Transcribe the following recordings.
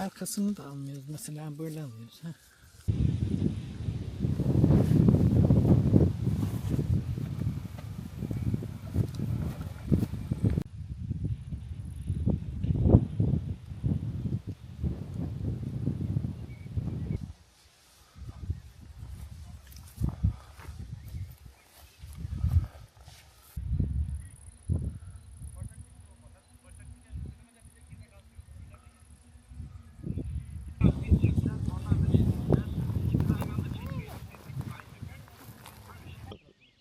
Arkasını da almıyoruz. Mesela böyle alıyoruz. Ha.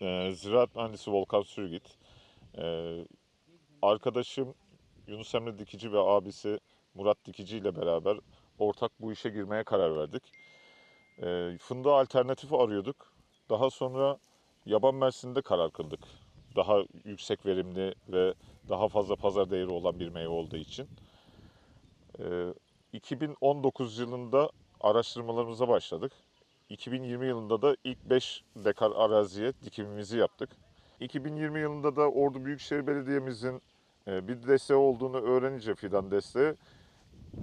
Ee, Ziraat Mühendisi Volkan Sürgit. Ee, arkadaşım Yunus Emre Dikici ve abisi Murat Dikici ile beraber ortak bu işe girmeye karar verdik. Ee, fındığa alternatif arıyorduk. Daha sonra yaban mersininde karar kıldık. Daha yüksek verimli ve daha fazla pazar değeri olan bir meyve olduğu için. Ee, 2019 yılında araştırmalarımıza başladık. 2020 yılında da ilk 5 dekar araziye dikimimizi yaptık. 2020 yılında da Ordu Büyükşehir Belediye'mizin e, bir desteği olduğunu öğrenince fidan desteği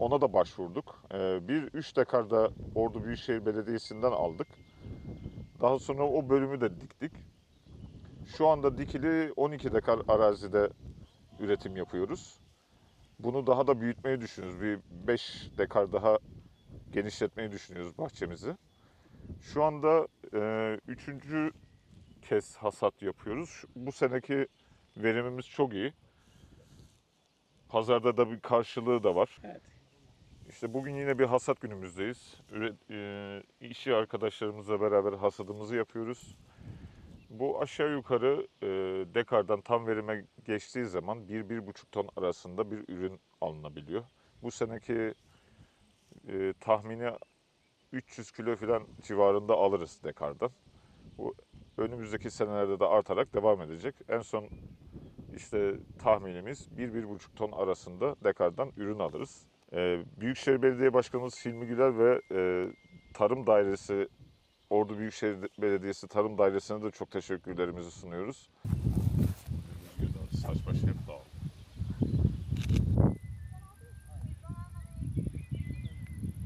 ona da başvurduk. E, Bir 3 dekar da Ordu Büyükşehir Belediyesi'nden aldık. Daha sonra o bölümü de diktik. Şu anda dikili 12 dekar arazide üretim yapıyoruz. Bunu daha da büyütmeyi düşünüyoruz. Bir 5 dekar daha genişletmeyi düşünüyoruz bahçemizi. Şu anda e, üçüncü kez hasat yapıyoruz. Bu seneki verimimiz çok iyi. Pazarda da bir karşılığı da var. Evet. İşte bugün yine bir hasat günümüzdeyiz. Üre, e, işçi arkadaşlarımızla beraber hasadımızı yapıyoruz. Bu aşağı yukarı e, dekardan tam verime geçtiği zaman 1-1,5 ton arasında bir ürün alınabiliyor. Bu seneki e, tahmini 300 kilo falan civarında alırız dekardan. Bu önümüzdeki senelerde de artarak devam edecek. En son işte tahminimiz 1-1,5 ton arasında dekardan ürün alırız. Ee, Büyükşehir Belediye Başkanımız Hilmi Güler ve e, Tarım Dairesi, Ordu Büyükşehir Belediyesi Tarım Dairesi'ne de çok teşekkürlerimizi sunuyoruz.